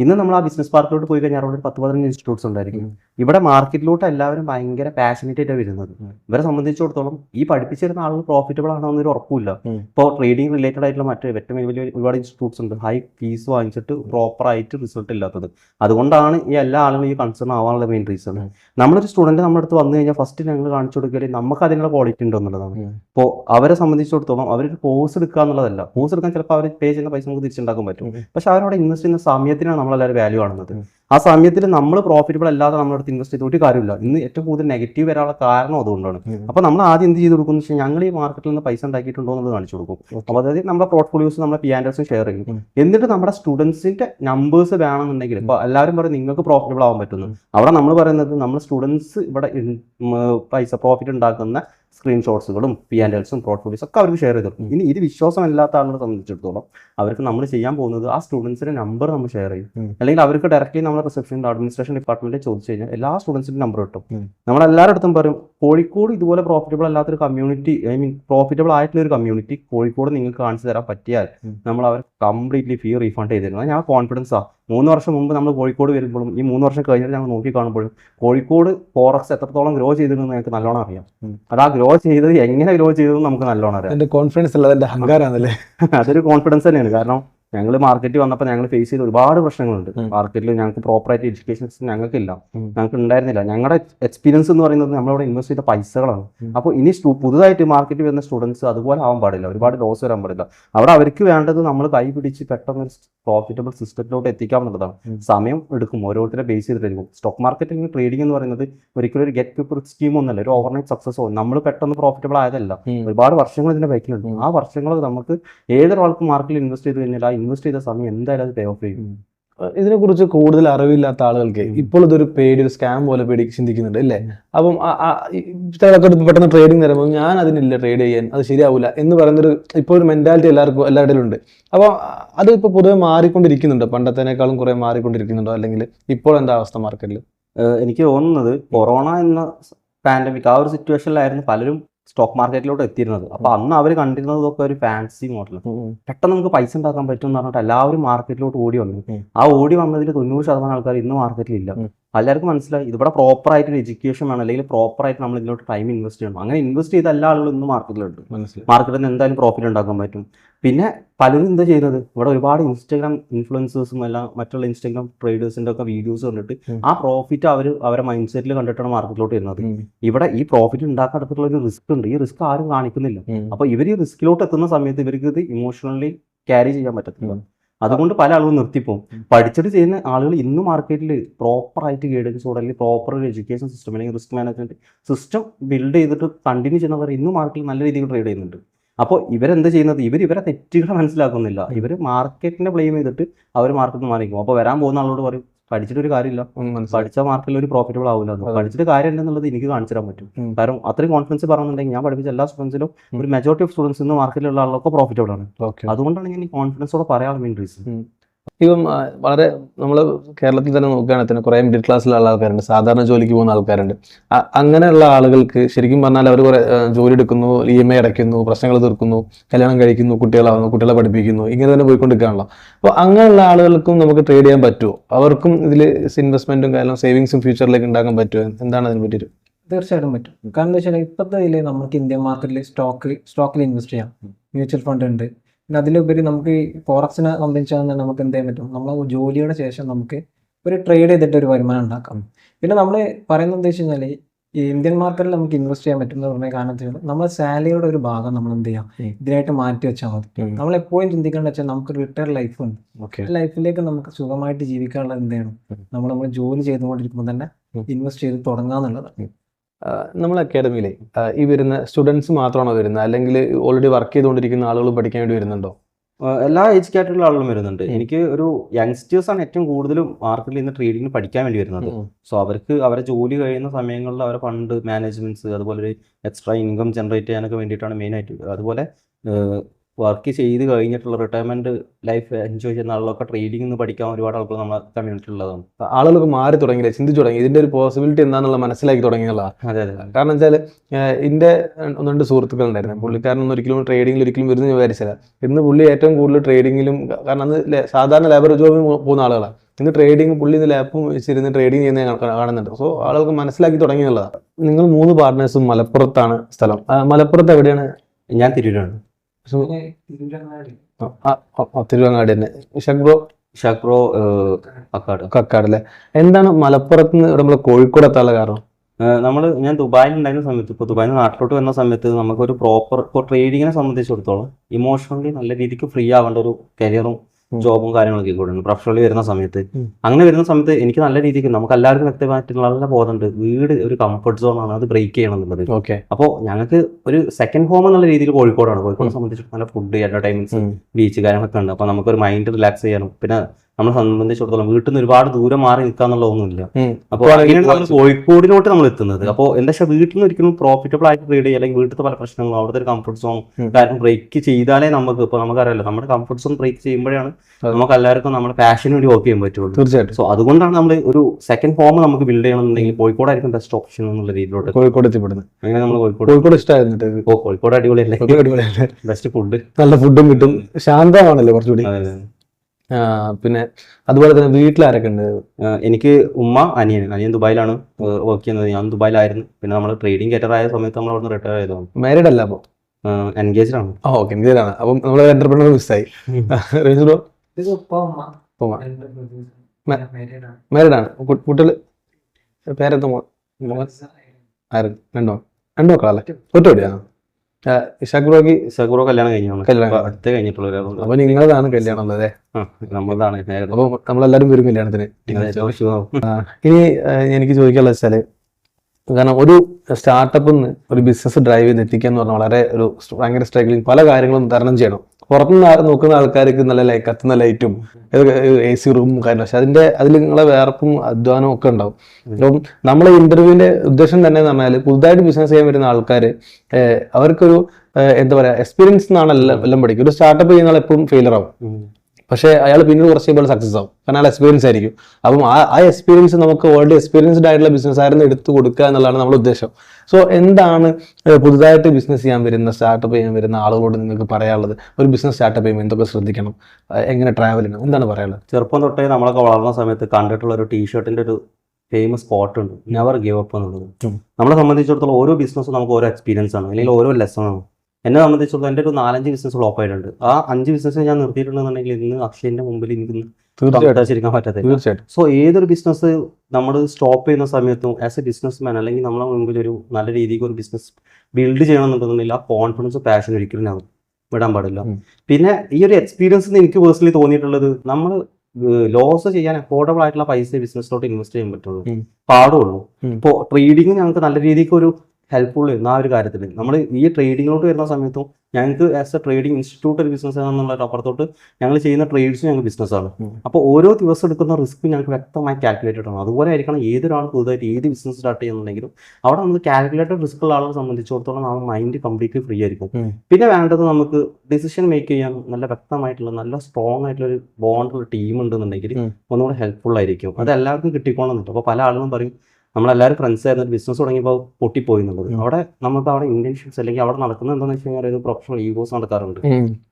ഇന്ന് നമ്മൾ ആ ബിസിനസ് പാർക്കിലോട്ട് പോയി കഴിഞ്ഞാൽ അവിടെ പത്ത് പതിനഞ്ച് ഇൻസ്റ്റിറ്റ്യൂട്ട്സ് ഉണ്ടായിരിക്കും. ഇവിടെ മാർക്കറ്റിലോട്ട് എല്ലാവരും ഭയങ്കര പാഷനേറ്റ് ആയിട്ടാണ് വരുന്നത്. ഇവരെ സംബന്ധിച്ചിടത്തോളം ഈ പഠിപ്പിച്ചിരുന്ന ആളുകൾ പ്രോഫിറ്റബിൾ ആണോ എന്നൊരു ഉറപ്പില്ല. ഇപ്പോൾ ട്രേഡിംഗ് റിലേറ്റഡ് ആയിട്ടുള്ള മറ്റേ ഏറ്റവും വലിയ വലിയ ഒരുപാട് ഇൻസ്റ്റിറ്റ്യൂട്ട്സ് ഉണ്ട്. ഹൈ ഫീസ് വാങ്ങിച്ചിട്ട് പ്രോപ്പർ ആയിട്ട് റിസൾട്ട് ഇല്ലാത്തത്. അതുകൊണ്ടാണ് ഈ എല്ലാ ആളുകളും ഈ കൺസേൺ ആവാനുള്ള മെയിൻ റീസൺ. നമ്മളൊരു സ്റ്റുഡന്റ് നമ്മുടെ അടുത്ത് വന്നു കഴിഞ്ഞാൽ ഫസ്റ്റ് ഞങ്ങൾ കാണിച്ചു കൊടുക്കുകയാണെങ്കിൽ നമുക്ക് അതിനുള്ള ക്വാളിറ്റി ഉണ്ടോ എന്നുള്ളതാണ്. ഇപ്പോൾ അവരെ സംബന്ധിച്ചിടത്തോളം അവർ കോഴ്സ് എടുക്കുക എന്നുള്ളതല്ല കോഴ്സ് എടുക്കാൻ ചിലപ്പോൾ അവർ പേ ചെയ്യുന്ന പൈസ നമുക്ക് തിരിച്ചുണ്ടാക്കാൻ പറ്റും. പക്ഷെ അവരവിടെ ഇൻവെസ്റ്റ് ചെയ്യുന്ന സമയത്തിനാണ് നമ്മളെല്ലാവരും വാല്യൂ കാണുന്നത്. ആ സമയത്തിൽ നമ്മൾ പ്രോഫിറ്റബിൾ അല്ലാതെ നമ്മുടെ അടുത്ത് ഇൻവെസ്റ്റ് ചെയ്തിട്ട് കാര്യമില്ല ഇന്ന് ഏറ്റവും കൂടുതൽ നെഗറ്റീവ് വരാനുള്ള കാരണം അതുകൊണ്ടാണ്. അപ്പൊ നമ്മൾ ആദ്യം എന്ത് ചെയ്ത് കൊടുക്കും വെച്ചാൽ ഞങ്ങൾ ഈ മാർക്കറ്റിൽ നിന്ന് പൈസ ഉണ്ടാക്കിയിട്ടുണ്ടോ എന്നുള്ളത് കാണിച്ചു കൊടുക്കും. അപ്പോൾ അതായത് നമ്മുടെ പോർട്ട്ഫോളിയോസ് നമ്മുടെ പി ആൻഡേഴ്സും ഷെയർ ചെയ്യും. എന്നിട്ട് നമ്മുടെ സ്റ്റുഡൻസിന്റെ നമ്പേഴ്സ് വേണമെന്നുണ്ടെങ്കിൽ ഇപ്പൊ എല്ലാവരും പറയും നിങ്ങൾക്ക് പ്രോഫിറ്റബിൾ ആവാൻ പറ്റുന്നു അവിടെ നമ്മൾ പറയുന്നത് നമ്മൾ സ്റ്റുഡൻസ് ഇവിടെ പൈസ പ്രോഫിറ്റ് ഉണ്ടാക്കുന്ന സ്ക്രീൻഷോട്ട്സുകളും പി ആൻഡ് എൽസും പോർട്ട്ഫോളിയോസ് ഒക്കെ അവർക്ക് ഷെയർ ചെയ്തു. കൊടുക്കും. ഇനി ഇത് വിശ്വാസമല്ലാത്ത ആളുകളെ സംബന്ധിച്ചിടത്തോളം അവർക്ക് നമ്മൾ ചെയ്യാൻ പോകുന്നത് ആ സ്റ്റുഡൻസിന്റെ നമ്പർ നമ്മൾ ഷെയർ ചെയ്യും. അല്ലെങ്കിൽ അവർക്ക് ഡയറക്റ്റ്ലി നമ്മുടെ റിസപ്ഷൻ അഡ്മിനിസ്ട്രേഷൻ ഡിപ്പാർട്ട്മെന്റിൽ ചോദിച്ചു കഴിഞ്ഞാൽ എല്ലാ സ്റ്റുഡൻസിന്റെ നമ്പർ കിട്ടും. നമ്മൾ എല്ലായിടത്തും പറയും കോഴിക്കോട് ഇതുപോലെ പ്രോഫിറ്റബിൾ അല്ലാത്ത ഒരു കമ്മ്യൂണിറ്റി ഐ മീൻ പ്രോഫിറ്റബിൾ ആയിട്ടുള്ള ഒരു കമ്മ്യൂണിറ്റി കോഴിക്കോട് നിങ്ങൾക്ക് കാണിച്ചു തരാൻ പറ്റിയാൽ നമ്മൾ അവർ കംപ്ലീറ്റ്ലി ഫീ റീഫണ്ട് ചെയ്തിരുന്നത് ഞാൻ കോൺഫിഡൻസ് ആ. മൂന്ന് വർഷം മുമ്പ് നമ്മൾ കോഴിക്കോട് വരുമ്പോഴും ഈ മൂന്ന് വർഷം കഴിഞ്ഞിട്ട് ഞങ്ങൾ നോക്കി കാണുമ്പോഴും കോഴിക്കോട് ഫോറക്സ് എത്രത്തോളം ഗ്രോ ചെയ്തിരുന്നു ഞങ്ങൾക്ക് നല്ലോണം അറിയാം. അത് ആ ഗ്രോ ചെയ്തത് എങ്ങനെ ഗ്രോ ചെയ്തതെന്ന് നമുക്ക് നല്ലോണം അറിയാം.
എന്റെ കോൺഫിഡൻസ് അല്ല അഹങ്കാരാണല്ലേ?
അതൊരു കോൺഫിഡൻസ് തന്നെയാണ്. കാരണം ഞങ്ങൾ മാർക്കറ്റിൽ വന്നപ്പോൾ ഞങ്ങൾ ഫേസ് ചെയ്ത ഒരുപാട് പ്രശ്നങ്ങളുണ്ട്. മാർക്കറ്റിൽ ഞങ്ങൾക്ക് പ്രോപ്പറായിട്ട് എഡ്യൂക്കേഷൻ സിസ്റ്റം ഞങ്ങൾക്കില്ല.
ഇല്ല
ഞങ്ങൾക്ക് ഉണ്ടായിരുന്നില്ല. ഞങ്ങളുടെ എക്സ്പീരിയൻസ് എന്ന് പറയുന്നത് നമ്മളിവിടെ ഇൻവെസ്റ്റ് ചെയ്ത പൈസകളാണ്. അപ്പോൾ ഇനി പുതുതായിട്ട് മാർക്കറ്റിൽ വരുന്ന സ്റ്റുഡൻസ് അതുപോലെ ആവാൻ പാടില്ല. ഒരുപാട് ലോസ് വരാൻ പാടില്ല. അവിടെ അവർക്ക് വേണ്ടത് നമ്മൾ കൈ പിടിച്ച് പെട്ടെന്ന് ഒരു പ്രോഫിറ്റബിൾ സിസ്റ്റത്തിലോട്ട് എത്തിക്കാം എന്നുള്ളതാണ്. സമയം എടുക്കും. ഓരോരുത്തരെ ബേസ് ചെയ്തിട്ടായിരിക്കും. സ്റ്റോക്ക് മാർക്കറ്റിൽ ട്രേഡിംഗ് എന്ന് പറയുന്നത് ഒരിക്കലും ഒരു ഗെറ്റ് പേപ്പർ സ്കീം ഒന്നല്ല. ഒരു ഓവർനൈറ്റ് സക്സസോ നമ്മൾ പെട്ടെന്ന് പ്രോഫിറ്റബിൾ ആയതല്ല. ഒരുപാട് വർഷങ്ങൾ ഇതിന്റെ ബൈക്കിലുണ്ട് ആ വർഷങ്ങൾ നമുക്ക് ഏതൊരാൾക്കും മാർക്കറ്റിൽ ഇൻവെസ്റ്റ് ചെയ്ത് കഴിഞ്ഞാൽ ഇൻവെസ്റ്റ് ചെയ്ത സമയം എന്തായാലും അത് പേ ഓഫ് ചെയ്യും.
ഇതിനെ കുറിച്ച് കൂടുതൽ അറിവില്ലാത്ത ആളുകൾക്ക് ഇപ്പോൾ ഇതൊരു പേടി ഒരു സ്കാം പോലെ പേടി ചിന്തിക്കുന്നുണ്ട് അല്ലേ? അപ്പം ഇപ്പൊ പെട്ടെന്ന് ട്രേഡിംഗ് തരുമ്പോൾ ഞാൻ അതിനില്ല ട്രേഡ് ചെയ്യാൻ അത് ശരിയാവില്ല എന്ന് പറയുന്നൊരു ഇപ്പോൾ ഒരു മെന്റാലിറ്റി എല്ലാവർക്കും എല്ലാവരുടെയും ഉണ്ട്. അപ്പോൾ അത് ഇപ്പോൾ പൊതുവെ മാറിക്കൊണ്ടിരിക്കുന്നുണ്ടോ. പണ്ടത്തേനേക്കാളും കുറെ മാറിക്കൊണ്ടിരിക്കുന്നുണ്ടോ? അല്ലെങ്കിൽ ഇപ്പോൾ എന്താ അവസ്ഥ മാർക്കറ്റിൽ
എനിക്ക് തോന്നുന്നത് കൊറോണ എന്ന പാൻഡമിക് ആ ഒരു സിറ്റുവേഷനിലായിരുന്നു പലരും സ്റ്റോക്ക് മാർക്കറ്റിലോട്ട് എത്തിയിരുന്നത്. അപ്പൊ അന്ന് അവർ കണ്ടിരുന്നതൊക്കെ ഒരു ഫാൻസി മോഡൽ പെട്ടെന്ന് നമുക്ക് പൈസ ഉണ്ടാക്കാൻ പറ്റും എന്ന് പറഞ്ഞിട്ട് എല്ലാവരും മാർക്കറ്റിലോട്ട് ഓടി വന്നു. ആ ഓടി വന്നതിൽ തൊണ്ണൂറ് ശതമാനം ആൾക്കാർ ഇന്ന്
ഉം.
എല്ലാവർക്കും മനസ്സിലായി. ഇതിവിടെ പ്രോപ്പറായിട്ടൊരു ആയിട്ട് എഡ്യൂക്കേഷൻ വേണം അല്ലെങ്കിൽ പ്രോപ്പറായിട്ട് നമ്മൾ ഇതിലോട്ട് ടൈം ഇൻവെസ്റ്റ് ചെയ്യണം. അങ്ങനെ ഇൻവെസ്റ്റ് ചെയ്ത എല്ലാ ആളുകളും ഇന്ന് മാർക്കറ്റിലുണ്ട് മാർക്കറ്റിൽ നിന്ന് എന്തായാലും പ്രോഫിറ്റ് ഉണ്ടാക്കാൻ പറ്റും. പിന്നെ പലരും എന്താ ചെയ്യുന്നത്? ഇവിടെ ഒരുപാട് ഇൻസ്റ്റാഗ്രാം ഇൻഫ്ലുവൻസേഴ്സും എല്ലാം മറ്റുള്ള ഇൻസ്റ്റാഗ്രാം ട്രേഡേഴ്സിന്റെ ഒക്കെ വീഡിയോസ് കണ്ടിട്ട് ആ പ്രോഫിറ്റ് അവർ അവരെ മൈൻഡ് സെറ്റിൽ കണ്ടിട്ടാണ് മാർക്കറ്റിലോട്ട് വരുന്നത്. ഇവിടെ ഈ പ്രോഫിറ്റ് ഉണ്ടാക്കാൻ അടുത്തുള്ള ഒരു റിസ്ക് ഉണ്ട്. ഈ റിസ്ക് ആരും കാണിക്കുന്നില്ല. അപ്പൊ ഇവർ ഈ റിസ്കിലോട്ട് എത്തുന്ന സമയത്ത് ഇവർക്ക് ഇത് ഇമോഷണലി ക്യാരി ചെയ്യാൻ പറ്റത്തില്ല. അതുകൊണ്ട് പല ആളുകളും നിർത്തിപ്പോവും. പഠിച്ചിട്ട് ചെയ്യുന്ന ആളുകൾ ഇന്ന് മാർക്കറ്റിൽ പ്രോപ്പർ ആയിട്ട് കൂടെ അല്ലെങ്കിൽ പ്രോപ്പർ ഒരു എഡ്യൂക്കേഷൻ സിസ്റ്റം അല്ലെങ്കിൽ റിസ്ക് മാനേജ്മെന്റ് സിസ്റ്റം ബിൽഡ് ചെയ്തിട്ട് കണ്ടിന്യൂ ചെയ്യുന്നവർ ഇന്ന് മാർക്കറ്റിൽ നല്ല രീതിയിൽ ട്രേഡ് ചെയ്യുന്നുണ്ട്. അപ്പോൾ ഇവരെന്താ ചെയ്യുന്നത്? ഇവർ ഇവരെ തെറ്റുകൾ മനസ്സിലാക്കുന്നില്ല. ഇവർ മാർക്കറ്റിനെ ബ്ലെയിം ചെയ്തിട്ട് അവർ മാർക്കറ്റിൽ മാറിക്കും അപ്പോൾ വരാൻ പോകുന്ന ആളോട് പറയും പഠിച്ചിട്ട് ഒരു കാര്യമില്ല പഠിച്ച മാർക്കിൽ ഒരു പ്രോഫിറ്റബിൾ ആവില്ല പഠിച്ചിട്ട് കാര്യം എന്നുള്ളത് എനിക്ക് കാണിച്ചു തരാൻ പറ്റും. കാരണം അത്രയും കോൺഫിഡൻസ് പറയുന്നുണ്ടെങ്കിൽ ഞാൻ പഠിപ്പിച്ച എല്ലാ സ്റ്റുഡൻസിലും ഒരു മെജോറിറ്റി ഓഫ് സ്റ്റുഡൻസ് ഇന്ന് മാർക്കറ്റിലുള്ള ആളൊക്കെ പ്രോഫിറ്റബിൾ ആണ്. അതുകൊണ്ടാണ് ഞാൻ കോൺഫിഡൻസോടെ പറയാനുള്ള മെയിൻ റീസൺ
ഇപ്പം വളരെ നമ്മൾ കേരളത്തിൽ തന്നെ നോക്കുകയാണെങ്കിൽ തന്നെ കുറേ മിഡിൽ ക്ലാസ്സിലുള്ള ആൾക്കാരുണ്ട് സാധാരണ ജോലിക്ക് പോകുന്ന ആൾക്കാരുണ്ട്. അങ്ങനെയുള്ള ആളുകൾക്ക് ശരിക്കും പറഞ്ഞാൽ അവർ കുറെ ജോലി എടുക്കുന്നു ഇ എം ഐ അടയ്ക്കുന്നു പ്രശ്നങ്ങൾ തീർക്കുന്നു കല്യാണം കഴിക്കുന്നു കുട്ടികളാവുന്നു കുട്ടികളെ പഠിപ്പിക്കുന്നു ഇങ്ങനെ തന്നെ പോയിക്കൊണ്ടിരിക്കുകയാണല്ലോ അപ്പോൾ അങ്ങനെയുള്ള ആളുകൾക്കും നമുക്ക് ട്രേഡ് ചെയ്യാൻ പറ്റുമോ അവർക്കും ഇതിൽ ഇൻവെസ്റ്റ്മെന്റും കാര്യം സേവിങ്സും ഫ്യൂച്ചറിലേക്ക് ഉണ്ടാക്കാൻ പറ്റുമോ എന്താണ് അതിനെ പറ്റി
തീർച്ചയായിട്ടും പറ്റും. കാരണം എന്താ വെച്ചാൽ ഇപ്പോഴത്തെ നമുക്ക് ഇന്ത്യൻ മാർക്കറ്റിൽ സ്റ്റോക്ക് സ്റ്റോക്കിൽ ഇൻവെസ്റ്റ് ചെയ്യാം. മ്യൂച്വൽ ഫണ്ട് ഉണ്ട്. പിന്നെ അതിലുപരി നമുക്ക് ഈ ഫോറക്സിനെ സംബന്ധിച്ചാൽ നമുക്ക് എന്ത് ചെയ്യാൻ പറ്റും? നമ്മൾ ജോലിയുടെ ശേഷം നമുക്ക് ഒരു ട്രേഡ് ചെയ്തിട്ട് ഒരു വരുമാനം ഉണ്ടാക്കാം. പിന്നെ നമ്മൾ പറയുന്നത് എന്താ വെച്ച് കഴിഞ്ഞാൽ ഈ ഇന്ത്യൻ മാർക്കറ്റിൽ നമുക്ക് ഇൻവെസ്റ്റ് ചെയ്യാൻ പറ്റുന്ന പറഞ്ഞ കാരണം എന്താ വെച്ചാൽ നമ്മുടെ സാലറിയുടെ ഒരു ഭാഗം നമ്മൾ എന്ത് ചെയ്യാം. ഇതിനായിട്ട് മാറ്റി വെച്ചാൽ മതി. നമ്മൾ എപ്പോഴും ചിന്തിക്കേണ്ട വെച്ചാൽ നമുക്ക് റിട്ടയർ ലൈഫ് ഉണ്ട്.
ഓക്കെ.
ലൈഫിലേക്ക് നമുക്ക് സുഖമായിട്ട് ജീവിക്കാനുള്ള എന്ത് ചെയ്യണം? നമ്മൾ നമ്മൾ ജോലി ചെയ്തുകൊണ്ടിരിക്കുമ്പോൾ തന്നെ ഇൻവെസ്റ്റ് ചെയ്ത് തുടങ്ങാന്നുള്ളതാണ്
നമ്മൾ അക്കാഡമിയിലെ ഈ വരുന്ന സ്റ്റുഡൻസ് മാത്രമാണോ വരുന്നത്? അല്ലെങ്കിൽ ഓൾറെഡി വർക്ക് ചെയ്തുകൊണ്ടിരിക്കുന്ന ആളുകൾ പഠിക്കാൻ വേണ്ടി വരുന്നുണ്ടോ?
എല്ലാ ഏജ് കാറ്റഗറിയിലുള്ള ആളുകളും വരുന്നുണ്ട്. എനിക്ക് ഒരു യങ്സ്റ്റേഴ്സ് ആണ് ഏറ്റവും കൂടുതലും മാർക്കറ്റിൽ ഇന്ന് ട്രേഡിംഗ് പഠിക്കാൻ വേണ്ടി വരുന്നത്. സോ അവർക്ക് അവരെ ജോലി കഴിയുന്ന സമയങ്ങളിൽ അവരെ ഫണ്ട് മാനേജ്മെന്റ്സ് അതുപോലെ ഒരു എക്സ്ട്രാ ഇൻകം ജനറേറ്റ് ചെയ്യാനൊക്കെ വേണ്ടിയിട്ടാണ് മെയിനായിട്ട് അതുപോലെ വർക്ക് ചെയ്ത് കഴിഞ്ഞിട്ടുള്ള റിട്ടയർമെന്റ് ലൈഫ് എൻജോയ് ചെയ്യുന്ന ആളുകളൊക്കെ ട്രേഡിംഗ് നിന്ന് പഠിക്കാൻ ഒരുപാട് ആളുകൾ നമ്മുടെ കമ്മ്യൂണിറ്റി ഉള്ളതാണ്
ആളുകൾക്ക് മാറി തുടങ്ങിയില്ല? ചിന്തിച്ചു തുടങ്ങി. ഇതിന്റെ ഒരു പോസിബിലിറ്റി എന്താണെന്നുള്ള മനസ്സിലാക്കി തുടങ്ങിയുള്ളതാണ്
അതെ അതെ
കാരണം വെച്ചാൽ എന്റെ ഒന്ന് രണ്ട് സുഹൃത്തുക്കൾ ഉണ്ടായിരുന്നു. പുള്ളിക്കാരനൊന്നും ഒരിക്കലും ട്രേഡിംഗിൽ ഒരിക്കലും വരുന്ന വിചാരിച്ചില്ല. ഇന്ന് പുള്ളി ഏറ്റവും കൂടുതൽ ട്രേഡിങ്ങിലും കാരണം അന്ന് സാധാരണ ലേബർ ജോബിൽ പോകുന്ന ആളുകളാണ് ഇന്ന് ട്രേഡിംഗ് പുള്ളി ഇന്ന് ലാപ്പും വെച്ചിരുന്ന് ട്രേഡിംഗ് ചെയ്യുന്ന കാണുന്നുണ്ട്. സോ ആളുകൾക്ക് മനസ്സിലാക്കി തുടങ്ങിയുള്ളതാണ് നിങ്ങൾ മൂന്ന് പാർട്ട്നേഴ്സും മലപ്പുറത്താണ് സ്ഥലം. മലപ്പുറത്ത് എവിടെയാണ്?
ഞാൻ തിരൂരാണ്.
തിരുവങ്ങാടി. തന്നെ. ഷഗ്ബ്രോ
ഷാക്രോ കക്കാട്.
കക്കാട്. അല്ലേ? എന്താണ് മലപ്പുറത്ത് നിന്ന് ഇവിടെ നമ്മൾ കോഴിക്കോട് എത്താനുള്ള കാരണം
നമ്മൾ ഞാൻ ദുബായിൽ ഉണ്ടായിരുന്ന സമയത്ത് ഇപ്പോൾ ദുബായിൽ നിന്ന് നാട്ടിലോട്ട് വരുന്ന സമയത്ത് നമുക്കൊരു പ്രോപ്പർ ഇപ്പോൾ ട്രേഡിങ്ങിനെ സംബന്ധിച്ചിടത്തോളം ഇമോഷണലി നല്ല രീതിക്ക് ഫ്രീ ആവേണ്ട ഒരു കരിയറും ജോബും കാര്യങ്ങളൊക്കെ കൂടെ പ്രൊഫഷണലി വരുന്ന സമയത്ത്. അങ്ങനെ വരുന്ന സമയത്ത് എനിക്ക് നല്ല രീതിക്ക് നമുക്ക് എല്ലാവർക്കും വ്യക്തമായിട്ടുള്ള നല്ല ബോധമുണ്ട്. വീട് ഒരു കംഫർട്ട് സോൺ ആണ്. അത് ബ്രേക്ക് ചെയ്യണം എന്നുള്ളത്.
ഓക്കെ
അപ്പോൾ ഞങ്ങൾക്ക് ഒരു സെക്കൻഡ് ഹോം എന്നുള്ള രീതിയിൽ കോഴിക്കോടാണ്. കോഴിക്കോട് സംബന്ധിച്ച് നല്ല ഫുഡ് എന്റർടൈൻമെന്റ്സ് ബീച്ച് കാര്യങ്ങളൊക്കെ ഉണ്ട്. അപ്പൊ നമുക്കൊരു മൈൻഡ് റിലാക്സ് ചെയ്യണം. പിന്നെ നമ്മളെ സംബന്ധിച്ചിടത്തോളം വീട്ടിൽ നിന്ന് ഒരുപാട് ദൂരം മാറി നിൽക്കാന്നുള്ളതൊന്നുമില്ല അപ്പോൾ അങ്ങനെയാണ് നമ്മൾ കോഴിക്കോടിനോട്ട് നമ്മൾ എത്തുന്നത്. അപ്പോൾ എന്താ വെച്ചാൽ വീട്ടിൽ നിന്ന് ഒരിക്കലും പ്രോഫിറ്റബിൾ ആയിട്ട് ട്രേഡ് ചെയ്യുക അല്ലെങ്കിൽ വീട്ടിലത്തെ പല പ്രശ്നങ്ങളും അവിടുത്തെ ഒരു കംഫർട്ട് സോൺ കാരണം ബ്രേക്ക് ചെയ്താലേ നമുക്ക് ഇപ്പോൾ നമുക്കറിയാലോ നമ്മുടെ കംഫർട്ട് സോൺ ബ്രേക്ക് ചെയ്യുമ്പോഴാണ്. നമുക്ക് എല്ലാവർക്കും നമ്മുടെ പാഷന് വേണ്ടി വർക്ക് ചെയ്യാൻ പറ്റുള്ളൂ.
തീർച്ചയായിട്ടും.
സോ അതുകൊണ്ടാണ് നമ്മൾ ഒരു സെക്കൻഡ് ഫോം നമുക്ക് ബിൽഡ് ചെയ്യണമെന്നുണ്ടെങ്കിൽ കോഴിക്കോടായിരിക്കും ബെസ്റ്റ് ഓപ്ഷൻ എന്നുള്ള രീതിയിലോട്ട്
കോഴിക്കോട് എത്തിപ്പെടുന്നത്.
അങ്ങനെ നമ്മൾ കോഴിക്കോട്
കോഴിക്കോട് ഇഷ്ടമായിരുന്നു
ഓ കോഴിക്കോട് അടിപൊളിയല്ലേ? ബെസ്റ്റ് ഫുഡ്
നല്ല ഫുഡും കിട്ടും. ശാന്തമാണല്ലോ കുറച്ചുകൂടി. പിന്നെ അതുപോലെ തന്നെ വീട്ടിലാരൊക്കെ ഉണ്ട്?
എനിക്ക് ഉമ്മ അനിയൻ. അനിയൻ ദുബായിലാണ് വർക്ക് ചെയ്യുന്നത്. ഞാൻ ദുബായിലായിരുന്നു. പിന്നെ നമ്മൾ ട്രേഡിംഗ് കേറ്റർ ആയ സമയത്ത് നമ്മൾ അവിടെ റിട്ടയർ ആയതാണ്.
മാരീഡ് അല്ല അപ്പോൾ
എൻഗേജ്ഡ് ആണ്.
ഓക്കെ ഓക്കെ ആണ്. അപ്പം നമ്മൾ എന്റർപ്രണർ മിസ്സായി റേഞ്ച്. മാരീഡ് ആണ്. കുട്ടികൾ പേരെന്താ മോൻ? ആരും? രണ്ടോ? രണ്ടു മക്കളല്ലേ? ഒറ്റ കുട്ടിയാണ് ഇഷാഖ് ബ്രോക്ക്
സഗുറോ കല്യാണം കഴിഞ്ഞാണ് ഇപ്പൊ അടുത്ത് കഴിഞ്ഞിട്ടുള്ള
അപ്പൊ നിങ്ങളതാണ് കല്യാണം ഉള്ളത്
നമ്മളതാണ്
അപ്പൊ നമ്മളെല്ലാരും വരും കല്യാണത്തിന്. ഇനി എനിക്ക് ചോദിക്കാനുള്ള വെച്ചാൽ കാരണം ഒരു സ്റ്റാർട്ടപ്പിൽ നിന്ന് ഒരു ബിസിനസ് ഡ്രൈവ് ചെയ്ത് എത്തിക്കുക എന്ന് പറഞ്ഞാൽ വളരെ ഒരു ഭയങ്കര സ്ട്രഗിളിങ് പല കാര്യങ്ങളും തരണം ചെയ്യണം. പുറത്തുനിന്ന് നോക്കുന്ന ആൾക്കാർക്ക് നല്ല കത്തുന്ന ലൈറ്റും എ സി റൂമും കാര്യം. പക്ഷെ അതിന്റെ അതിൽ നിങ്ങളെ വേർപ്പും അധ്വാനവും ഒക്കെ ഉണ്ടാവും. അപ്പം നമ്മളെ ഇന്റർവ്യൂവിന്റെ ഉദ്ദേശം തന്നെ എന്ന് പറഞ്ഞാൽ പുതുതായിട്ട് ബിസിനസ് ചെയ്യാൻ വരുന്ന ആൾക്കാർ അവർക്കൊരു എന്താ പറയാ എക്സ്പീരിയൻസ് എന്നാണ് എല്ലാം എല്ലാം പഠിക്കും ഒരു സ്റ്റാർട്ടപ്പ് ചെയ്യുന്ന എപ്പോഴും ഫെയിലർ ആവും. പക്ഷേ അയാൾ പിന്നീട് കുറച്ച് കഴിയുമ്പോൾ സക്സസ് ആവും. കാരണം അയാൾ എക്സ്പീരിയൻസ് ആയിരിക്കും. അപ്പം ആ ആ എക്സ്പീരിയൻസ് നമുക്ക് ഓൾറെഡി എക്സ്പീരിയൻസ്ഡ് ആയിട്ടുള്ള ബിസിനസ് ആയിരുന്നു എടുത്തു കൊടുക്കുക എന്നുള്ളതാണ് നമ്മുടെ ഉദ്ദേശം. സോ എന്താണ് പുതുതായിട്ട് ബിസിനസ് ചെയ്യാൻ വരുന്ന സ്റ്റാർട്ടപ്പ് ചെയ്യാൻ വരുന്ന ആളുകളോട് നിങ്ങൾക്ക് പറയാനുള്ളത്? ഒരു ബിസിനസ് സ്റ്റാർട്ടപ്പ് ചെയ്യുമ്പോൾ എന്തൊക്കെ ശ്രദ്ധിക്കണം? എങ്ങനെ ട്രാവൽ ചെയ്യണം? എന്താണ് പറയാനുള്ളത്?
ചെറുപ്പം തൊട്ടേ നമ്മളൊക്കെ വളർന്ന സമയത്ത് കണ്ടിട്ടുള്ള ഒരു ടീഷർട്ടിന്റെ ഒരു ഫേമസ് സ്പോട്ട് ഉണ്ട്. നെവർ ഗിവ് അപ്പ് എന്നുള്ളത്. നമ്മളെ സംബന്ധിച്ചിടത്തോളം ഓരോ ബിസിനസ്സും നമുക്ക് ഓരോ എക്സ്പീരിയൻസ് ആണ്. അല്ലെങ്കിൽ ഓരോ ലെസൺ ആണ്. എന്നെ സംബന്ധിച്ചുള്ള എന്റെ ഒരു നാലഞ്ച് ബിസിനസ് ഫ്ലോപ്പ് ആയിട്ടുണ്ട്. ആ അഞ്ച് ബിസിനസ് ഞാൻ നിർത്തിയിട്ടുണ്ടെന്നുണ്ടെങ്കിൽ ഇന്ന് അക്ഷയന്റെ മുമ്പിൽ എനിക്ക്
തീർച്ചയായിട്ടും.
പറ്റത്തില്ല. സോ ഏതൊരു ബിസിനസ് നമ്മൾ സ്റ്റോപ്പ് ചെയ്യുന്ന സമയത്തും ആസ് എ ബിസിനസ് മാൻ അല്ലെങ്കിൽ നമ്മളെ മുമ്പിൽ ഒരു നല്ല രീതിക്ക് ഒരു ബിസിനസ് ബിൽഡ് ചെയ്യണമെന്നുണ്ടെന്നുണ്ടെങ്കിൽ ആ കോൺഫിഡൻസ് പാഷൻ ഒരിക്കലും ഞാൻ വിടാൻ പാടില്ല. പിന്നെ ഈ ഒരു എക്സ്പീരിയൻസ് എനിക്ക് പേഴ്സണലി തോന്നിയിട്ടുള്ളത് നമ്മൾ ലോസ് ചെയ്യാൻ അഫോർഡബിൾ ആയിട്ടുള്ള പൈസ ബിസിനസ്സിലോട്ട് ഇൻവെസ്റ്റ് ചെയ്യാൻ പറ്റുള്ളൂ. പാടുള്ളൂ.
ഇപ്പോ
ഇപ്പോൾ ട്രേഡിങ് ഞങ്ങൾക്ക് നല്ല രീതിക്ക് ഒരു ഹെൽപ്ഫുൾ ആയിരുന്നു ആ ഒരു കാര്യത്തിൽ നമ്മൾ ഈ ട്രേഡിങ്ങിലോട്ട് വരുന്ന സമയത്തും ഞങ്ങൾക്ക് ആസ് എ ട്രേഡിംഗ് ഇൻസ്റ്റിറ്റ്യൂട്ട് ഒരു ബിസിനസ് ആണെന്നുള്ള അപ്പുറത്തോട്ട് ഞങ്ങൾ ചെയ്യുന്ന ട്രേഡ്സ് ഞങ്ങൾ ബിസിനസ്സാണ്
ആണ്.
അപ്പോൾ ഓരോ ദിവസം എടുക്കുന്ന റിസ്ക് ഞങ്ങൾക്ക് വ്യക്തമായി കാൽക്കുലേറ്റഡ് ആണ് അതുപോലെ ആയിരിക്കണം ഏതൊരാൾ പുതുതായിട്ട് ഏത് ബിസിനസ് സ്റ്റാർട്ട് ചെയ്യുന്നുണ്ടെങ്കിലും അവിടെ നമുക്ക് കാൽക്കുലേറ്റഡ് റിസ്ക് ഉള്ള ആളെ സംബന്ധിച്ചിടത്തോളം നമ്മുടെ മൈൻഡ് കംപ്ലീറ്റ്ലി ഫ്രീ ആയിരിക്കും. പിന്നെ വേണ്ടത് നമുക്ക് ഡിസിഷൻ മേക്ക് ചെയ്യാൻ നല്ല വ്യക്തമായിട്ടുള്ള നല്ല സ്ട്രോങ് ആയിട്ടുള്ള ഒരു ബോണ്ടുള്ള ടീം ഉണ്ടെന്നുണ്ടെങ്കിൽ. ഒന്നുകൂടെ ഹെൽപ്ഫുൾ ആയിരിക്കും. അത് എല്ലാവർക്കും കിട്ടിക്കോണമെന്നില്ല അപ്പോൾ പല ആളുകളും പറയും നമ്മളെല്ലാവരും ഫ്രണ്ട്സ് ആയിരുന്നു. ബിസിനസ് തുടങ്ങിയപ്പോൾ പൊട്ടിപ്പോയി എന്നുള്ളത്. അവിടെ നമുക്ക് അവിടെ ഇന്റൻഷൻസ് അല്ലെങ്കിൽ അവിടെ നടക്കുന്നത് എന്താണെന്ന് വെച്ച് കഴിഞ്ഞാൽ പ്രൊഫഷണൽ ഈഗോസ് നടക്കാറുണ്ട്.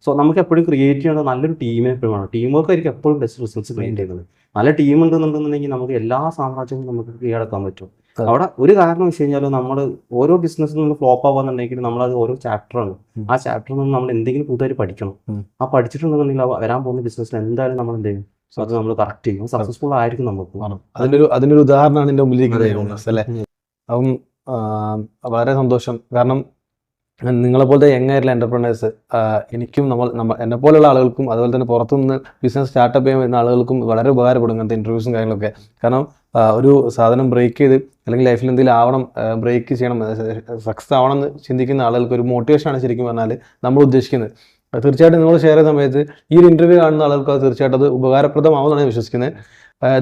സോ നമുക്ക് എപ്പോഴും ക്രിയേറ്റ് ചെയ്യേണ്ട നല്ലൊരു ടീമിനെ എപ്പോഴും വേണം ടീം വർക്ക് ആയിരിക്കും എപ്പോഴും ബെസ്റ്റ് റിസൾട്ട്സ് ക്രിയേറ്റ് ചെയ്യുന്നത്. നല്ല ടീം ഉണ്ടെന്നുണ്ടെന്നുണ്ടെങ്കിൽ നമുക്ക് എല്ലാ സാമ്രാജ്യങ്ങളും നമുക്ക് കീഴടക്കാൻ പറ്റും. അവിടെ ഒരു കാരണം വെച്ച് കഴിഞ്ഞാൽ നമ്മൾ ഓരോ ബിസിനസ്സിൽ നിന്ന് ഫ്ലോപ്പ് ആവാന്നുണ്ടെങ്കിൽ നമ്മളത് ഓരോ ചാപ്റ്ററാണ്. ആ ചാപ്റ്ററിൽ നിന്ന് നമ്മൾ എന്തെങ്കിലും പുതുതായിട്ട് പഠിക്കണം. ആ പഠിച്ചിട്ടുണ്ടെന്നുണ്ടെങ്കിൽ വരാൻ പോകുന്ന ബിസിനസ്സിൽ എന്തായാലും നമ്മൾ എന്ത് ചെയ്യും? അത് നമ്മൾ കറക്റ്റ് ചെയ്യും. സക്സസ്ഫുൾ ആയിരിക്കും നമുക്ക്
അതിനൊരു ഒരു ഉദാഹരണമാണ് എന്റെ മുമ്പിലേക്ക് അല്ലേ? അപ്പം വളരെ സന്തോഷം. കാരണം നിങ്ങളെ പോലത്തെ യങ് ആയിട്ടുള്ള എന്റർപ്രണേഴ്സ് എനിക്കും നമ്മൾ നമ്മ എന്നെ പോലുള്ള ആളുകൾക്കും അതുപോലെ തന്നെ പുറത്തുനിന്ന് ബിസിനസ് സ്റ്റാർട്ടപ്പ് ചെയ്യാൻ വരുന്ന ആളുകൾക്കും വളരെ ഉപകാരപ്പെടും ഇങ്ങനത്തെ ഇന്റർവ്യൂസും കാര്യങ്ങളൊക്കെ. കാരണം ഒരു സാധനം ബ്രേക്ക് ചെയ്ത് അല്ലെങ്കിൽ ലൈഫിൽ എന്തെങ്കിലും ആവണം ബ്രേക്ക് ചെയ്യണം സക്സസ് ആവണം എന്ന് ചിന്തിക്കുന്ന ആളുകൾക്ക് ഒരു മോട്ടിവേഷനാണ് ശരിക്കും പറഞ്ഞാൽ നമ്മൾ ഉദ്ദേശിക്കുന്നത്. തീർച്ചയായിട്ടും നിങ്ങൾ ഷെയർ ചെയ്യുന്ന സമയത്ത് ഈ ഒരു ഇന്റർവ്യൂ കാണുന്ന ആളുകൾക്ക് അത് തീർച്ചയായിട്ടും അത് ഉപകാരപ്രദമാവുമെന്നാണ് വിശ്വസിക്കുന്നത്.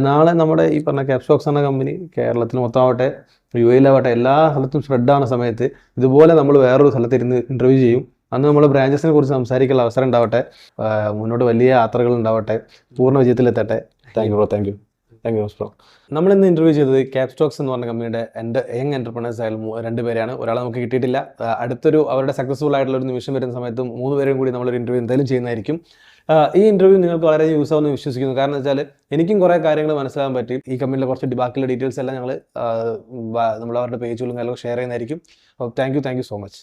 നാളെ നമ്മുടെ ഈ പറഞ്ഞ ക്യാപ്സ്റ്റോക്സ് എന്ന കമ്പനി കേരളത്തിൽ മൊത്തമാവട്ടെ യു എയിലാവട്ടെ എല്ലാ സ്ഥലത്തും സ്പ്രെഡ് ആവുന്ന സമയത്ത് ഇതുപോലെ നമ്മൾ വേറൊരു സ്ഥലത്ത് ഇന്റർവ്യൂ ചെയ്യും. അന്ന് നമ്മൾ ബ്രാഞ്ചസിനെ കുറിച്ച് സംസാരിക്കാനുള്ള അവസരം ഉണ്ടാവട്ടെ. മുന്നോട്ട് വലിയ യാത്രകൾ ഉണ്ടാവട്ടെ. പൂർണ വിജയത്തിലെത്തട്ടെ. Thank you bro thank you thank you bro നമ്മൾ ഇന്ന് ഇന്റർവ്യൂ ചെയ്തത് ക്യാപ് സ്റ്റോക്സ് എന്ന് പറഞ്ഞ കമ്പനിയുടെ എന്റെ യങ് എന്റർപ്രണേഴ്സ് ആയാലും രണ്ട് രണ്ടുപേരെയാണ് ഒരാളെ നമുക്ക് കിട്ടിയിട്ടില്ല. അടുത്തൊരു അവരുടെ സക്സസ്ഫുൾ ആയിട്ടുള്ള ഒരു നിമിഷം വരുന്ന സമയത്തും മൂന്ന് പേരും കൂടി നമ്മളൊരു ഇന്റർവ്യൂ എന്തായാലും ചെയ്യുന്നതായിരിക്കും. ഈ ഇന്റർവ്യൂ നിങ്ങൾക്ക് വളരെ യൂസ് ആവുമെന്ന് വിശ്വസിക്കുന്നു. കാരണം വെച്ചാൽ എനിക്കും കുറേ കാര്യങ്ങൾ മനസ്സിലാകാൻ പറ്റി. ഈ കമ്പനിയിലെ കുറച്ച് ഡിബാക്കിലെ ഡീറ്റെയിൽസ് എല്ലാം ഞങ്ങൾ നമ്മൾ അവരുടെ പേജുകളും കാര്യങ്ങളും ഷെയർ ചെയ്യുന്നതായിരിക്കും. അപ്പോൾ thank you thank you so much